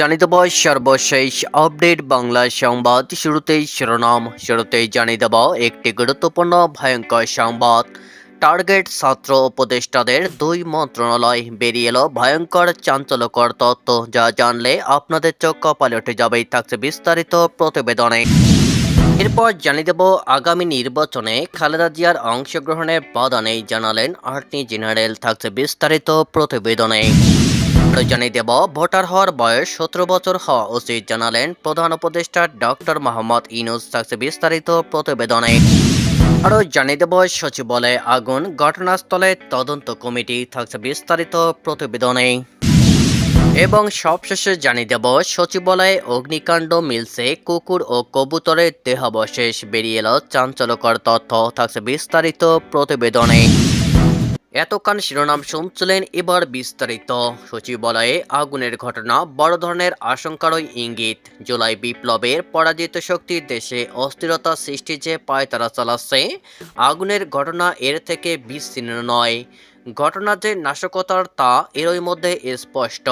জানিয়ে দেব সর্বশেষ আপডেট বাংলা সংবাদ। শুরুতেই শিরোনাম। শুরুতেই জানিয়ে দেব একটি গুরুত্বপূর্ণ ভয়ঙ্কর সংবাদ। টার্গেট ছাত্র উপদেষ্টাদের দুই মন্ত্রণালয় বেরিয়ে এলো। ভয়ঙ্কর চাঞ্চল্যকর তথ্য যা জানলে আপনাদের চোখ কপালে উঠে যাবেই, থাকছে বিস্তারিত প্রতিবেদনে। এরপর জানিয়ে দেব আগামী নির্বাচনে খালেদা জিয়ার অংশগ্রহণের বাধা নেই জানালেন আর্টনি জেনারেল, থাকছে বিস্তারিত প্রতিবেদনে। জানিয়ে দেব, ভোটার হওয়ার বয়স সতেরো বছর হওয়া উচিত, জানালেন প্রধান উপদেষ্টা ডক্টর মোহাম্মদ ইনুস থাকছে বিস্তারিত প্রতিবেদনে। আরও জানিয়ে দেব, সচিবালয়ে আগুন, ঘটনাস্থলে তদন্ত কমিটি, থাকছে বিস্তারিত প্রতিবেদনে। এবং সবশেষে জানিয়ে দেব, সচিবালয়ে অগ্নিকাণ্ড মিলছে, কুকুর ও কবুতরের দেহাবশেষ, বেরিয়ে এলো চাঞ্চল্যকর তথ্য, থাকছে বিস্তারিত প্রতিবেদনে। এতক্ষণ শিরোনাম শুনছিলেন এবার বিস্তারিত। সচিবালয়ে আগুনের ঘটনা, বড় ধরনের আশঙ্কারই ইঙ্গিত। জুলাই বিপ্লবের পরাজিত শক্তি দেশে অস্থিরতা সৃষ্টি যে পায়তারা চালাচ্ছে, আগুনের ঘটনা এর থেকে বিচ্ছিন্ন নয়। ঘটনা যে নাশকতার তা এরই মধ্যে স্পষ্ট,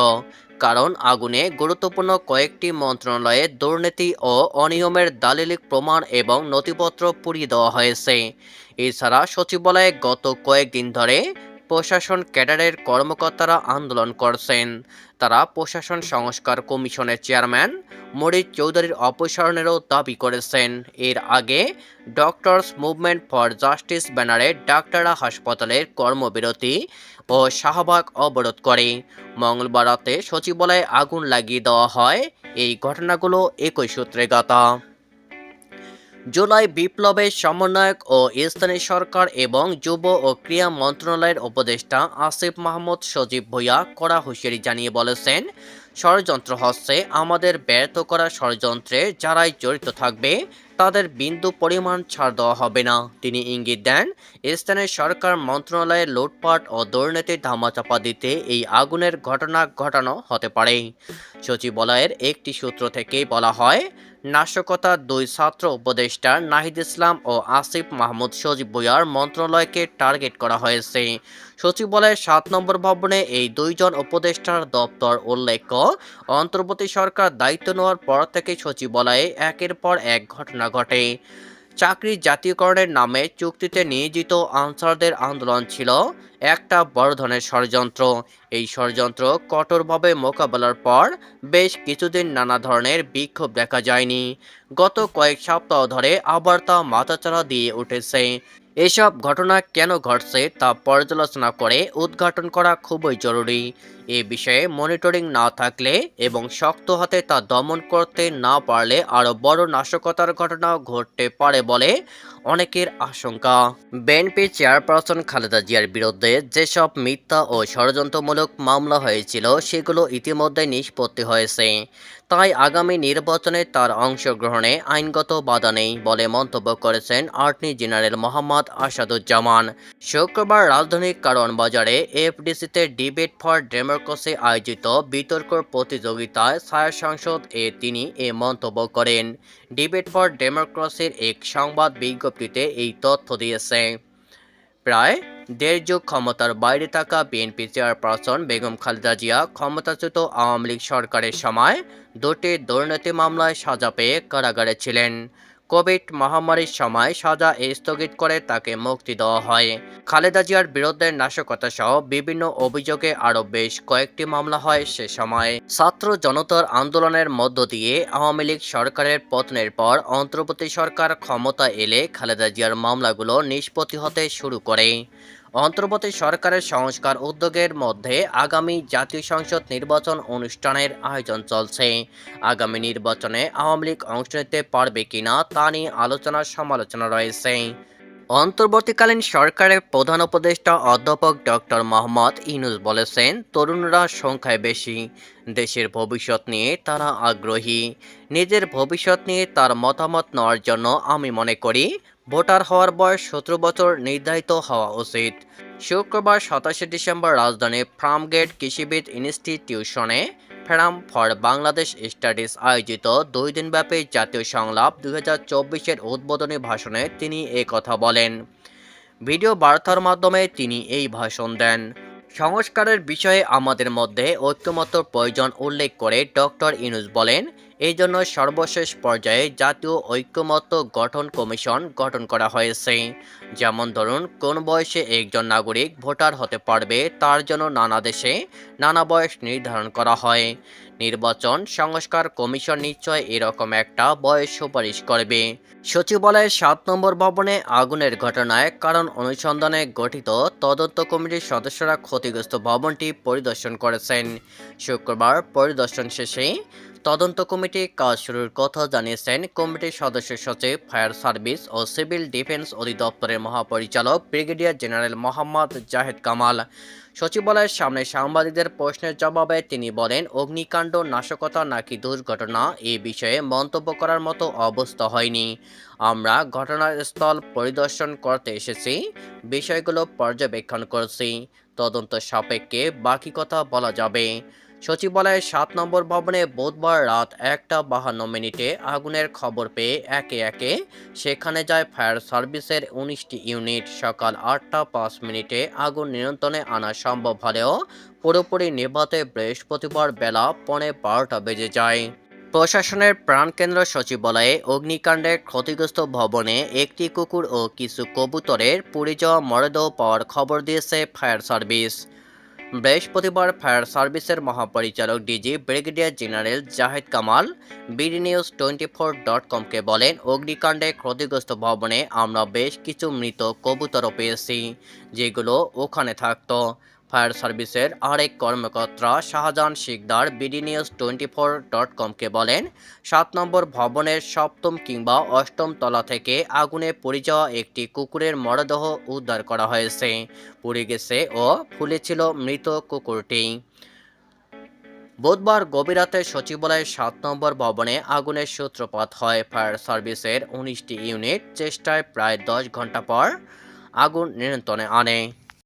কারণ আগুনে গুরুত্বপূর্ণ কয়েকটি মন্ত্রণালয়ে দুর্নীতি ও অনিয়মের দালিলিক প্রমাণ এবং নথিপত্র পুড়িয়ে দেওয়া হয়েছে। এছাড়া সচিবালয়ে গত কয়েকদিন ধরে প্রশাসন ক্যাডারের কর্মকর্তারা আন্দোলন করছেন। তারা প্রশাসন সংস্কার কমিশনের চেয়ারম্যান মরিদ চৌধুরীর অপসারণেরও দাবি করেছেন। এর আগে ডক্টরস মুভমেন্ট ফর জাস্টিস ব্যানারে ডাক্তাররা হাসপাতালের কর্মবিরতি ও শাহবাগ অবরোধ করে। মঙ্গলবার রাতে সচিবালয়ে আগুন লাগিয়ে দেওয়া হয়। এই ঘটনাগুলো একই সূত্রে গাথা। জুলাই বিপ্লবের সমন্বয়ক ও স্থানীয় সরকার এবং যুব ও ক্রীড়া মন্ত্রণালয়ের উপদেষ্টা আসিফ মাহমুদ সজীব ভুইয়া কড়া হুঁশিয়ারি জানিয়ে বলেছেন ষড়যন্ত্র হচ্ছে আমাদের ব্যর্থ করা ষড়যন্ত্রে যারাই জড়িত থাকবে, তাদের বিন্দু পরিমাণ ছাড় দেওয়া হবে না। তিনি ইঙ্গিত দেন, স্থানীয় সরকার মন্ত্রণালয়ে লুটপাট ও দুর্নীতির ধামাচাপা দিতে এই আগুনের ঘটনা ঘটানো হতে পারে। সচিবালয়ের একটি সূত্র থেকেই বলা হয় নাশকতার দুই ছাত্র উপদেষ্টা নাহিদ ইসলাম ও আসিফ মাহমুদ সজীব ভুইয়ার মন্ত্রণালয়কে টার্গেট করা হয়েছে। সচিবালয়ের সাত নম্বর ভবনে এই দুইজন উপদেষ্টার দপ্তর উল্লেখ্য অন্তর্বর্তী সরকার দায়িত্ব নেওয়ার পর থেকে সচিবালয়ে একের পর এক ঘটনা ঘটে। চাকরি জাতীয়করণের নামে চুক্তিতে নিয়োজিত আনসারদের আন্দোলন ছিল একটা বড় ধরনের ষড়যন্ত্র। এই ষড়যন্ত্র কঠোরভাবে মোকাবেলার পর বেশ কিছুদিন নানা ধরনের বিক্ষোভ দেখা যায়নি। গত কয়েক সপ্তাহ ধরে আবার তা মাথাচাড়া দিয়ে উঠেছে। এসব ঘটনা কেন ঘটছে তা পর্যালোচনা করে উদ্ঘাটন করা খুবই জরুরি। এ বিষয়ে মনিটরিং না থাকলে এবং শক্ত হাতে তা দমন করতে না পারলে আরও বড় নাশকতার ঘটনা ঘটতে পারে বলে অনেকের আশঙ্কা। বিএনপি চেয়ারপারসন খালেদা জিয়ার বিরুদ্ধে যেসব মিথ্যা ও ষড়যন্ত্রমূলক মামলা হয়েছিল, সেগুলো ইতিমধ্যে নিষ্পত্তি হয়েছে। তাই আগামী নির্বাচনে তার অংশগ্রহণে আইনগত বাধা নেই বলে মন্তব্য করেছেন আর্টনি জেনারেল মোহাম্মদ আসাদুজ্জামান। শুক্রবার রাজধানীর কারণ বাজারে এফডিসিতে ডিবেট ফর ডেমোক্রেসি আয়োজিত বিতর্ক প্রতিযোগিতায় ছায়া সংসদ এ তিনি এ মন্তব্য করেন। ডিবেট ফর ডেমোক্রেসির এক সংবাদ বিজ্ঞপ্তিতে এই তথ্য দিয়েছে। প্রায় যুগ ক্ষমতার বাইরে থাকা বিএনপি চেয়ারপারসন বেগম খালেদা জিয়া ক্ষমতাচ্যুত আওয়ামী লীগ সরকারের সময় দুটি দুর্নীতি মামলায় সাজা পেয়ে কারাগারে ছিলেন। কোভিড মহামারীর সময় সাজা স্থগিত করে তাকে মুক্তি দেওয়া হয়। খালেদা জিয়ার বিরুদ্ধে নাশকতা সহ বিভিন্ন অভিযোগে আরও বেশ কয়েকটি মামলা হয় সে সময়। ছাত্র জনতার আন্দোলনের মধ্য দিয়ে আওয়ামী লীগ সরকারের পতনের পর অন্তর্বর্তী সরকার ক্ষমতা এলে খালেদা জিয়ার মামলাগুলো নিষ্পত্তি হতে শুরু করে। অন্তর্বর্তী সরকারের সংস্কার উদ্যোগের মধ্যে আগামী জাতীয় সংসদ নির্বাচন অনুষ্ঠানের আয়োজন চলছে। আগামী নির্বাচনে আওয়ামী লীগ অংশ নিতে পারবে কিনা তা নিয়ে আলোচনা সমালোচনা রয়েছে। অন্তর্বর্তীকালীন সরকারের প্রধান উপদেষ্টা অধ্যাপক ডক্টর মোহাম্মদ ইনুস বলেছেন, তরুণরা সংখ্যায় বেশি। দেশের ভবিষ্যৎ নিয়ে তারা আগ্রহী। নিজের ভবিষ্যৎ নিয়ে তার মতামত নেওয়ার জন্য আমি মনে করি ভোটার হওয়ার বয়স সতেরো বছর নির্ধারিত হওয়া উচিত। শুক্রবার সাতাশে ডিসেম্বর রাজধানী ফার্মগেট কৃষিবিদ ইনস্টিটিউশনে ফেরাম ফর বাংলাদেশ স্টাডিজ আয়োজিত দুই দিনব্যাপী জাতীয় সংলাপ দুই হাজার চব্বিশের উদ্বোধনী ভাষণে তিনি কথা বলেন। ভিডিও বার্তার মাধ্যমে তিনি এই ভাষণ দেন। সংস্কারের বিষয়ে আমাদের মধ্যে ঐক্যমত প্রয়োজন উল্লেখ করে ডক্টর ইনুস বলেন এই জন্য সর্বশেষ পর্যায়ে জাতীয় ঐক্যমত্য গঠন কমিশন গঠন করা হয়েছে। যেমন ধরুন, কোন বয়সে একজন নাগরিক ভোটার হতে পারবে, তার জন্য নানা দেশে নানা বয়স নির্ধারণ করা হয়। নির্বাচন সংস্কার কমিশন নিশ্চয় এরকম একটা বয়স সুপারিশ করবে। সচিবালয়ের সাত নম্বর ভবনে আগুনের ঘটনায় কারণ অনুসন্ধানে গঠিত তদন্ত কমিটির সদস্যরা ক্ষতিগ্রস্ত ভবনটি পরিদর্শন করেছেন। শুক্রবার পরিদর্শন শেষে তদন্ত কমিটি কাজ শুরুর কথা জানিয়েছেন কমিটির সদস্য সচিব, ফায়ার সার্ভিস ও সিভিল ডিফেন্স অধিদপ্তরের মহাপরিচালক ব্রিগেডিয়ার জেনারেল মোহাম্মদ জাহেদ কামাল। সচিবালয়ের সামনে সাংবাদিকদের প্রশ্নের জবাবে তিনি বলেন, অগ্নিকাণ্ড, নাশকতা নাকি দুর্ঘটনা এ বিষয়ে মন্তব্য করার মতো অবস্থা হয়নি। আমরা ঘটনাস্থল পরিদর্শন করতে এসেছি, বিষয়গুলো পর্যবেক্ষণ করছি, তদন্ত সাপেক্ষে বাকি কথা বলা যাবে। সচিবালয়ের সাত নম্বর ভবনে বুধবার রাত একটা বাহান্ন মিনিটে আগুনের খবর পেয়ে একে একে সেখানে যায় ফায়ার সার্ভিসের উনিশটি ইউনিট। সকাল আটটা পাঁচ মিনিটে আগুন নিয়ন্ত্রণে আনা সম্ভব হলেও পুরোপুরি নেভাতে বৃহস্পতিবার বেলা পৌনে বারোটা বেজে যায়। প্রশাসনের প্রাণকেন্দ্র সচিবালয়ে অগ্নিকাণ্ডের ক্ষতিগ্রস্ত ভবনে একটি কুকুর ও কিছু কবুতরের পুড়ে যাওয়া মরদেহ পাওয়ার খবর দিয়েছে ফায়ার সার্ভিস। বৃহস্পতিবার ফায়ার সার্ভিসের মহাপরিচালক DG brigadier general Zahed Kamal BD news twenty four dot কমকে বলেন, অগ্নিকাণ্ডে ক্ষতিগ্রস্ত ভবনে আমরা বেশ কিছু মৃত কবুতরও পেয়েছি, যেগুলো ওখানে থাকতো। ফায়ার সার্ভিসের আরেক কর্মকর্তা Shahjahan Sikder BD news twenty four dot কমকে বলেন, সাত নম্বর ভবনের সপ্তম কিংবা অষ্টম তলা থেকে আগুনে পড়ে যাওয়া একটি কুকুরের মরদেহ উদ্ধার করা হয়েছে। পুড়ে গেছে ও ফুলেছিল মৃত কুকুরটি। বুধবার গভীর রাতে সচিবালয়ের সাত নম্বর ভবনে আগুনের সূত্রপাত হয়। ফায়ার সার্ভিসের উনিশটি ইউনিট চেষ্টায় প্রায় দশ ঘণ্টা পর আগুন নিয়ন্ত্রণে আনে।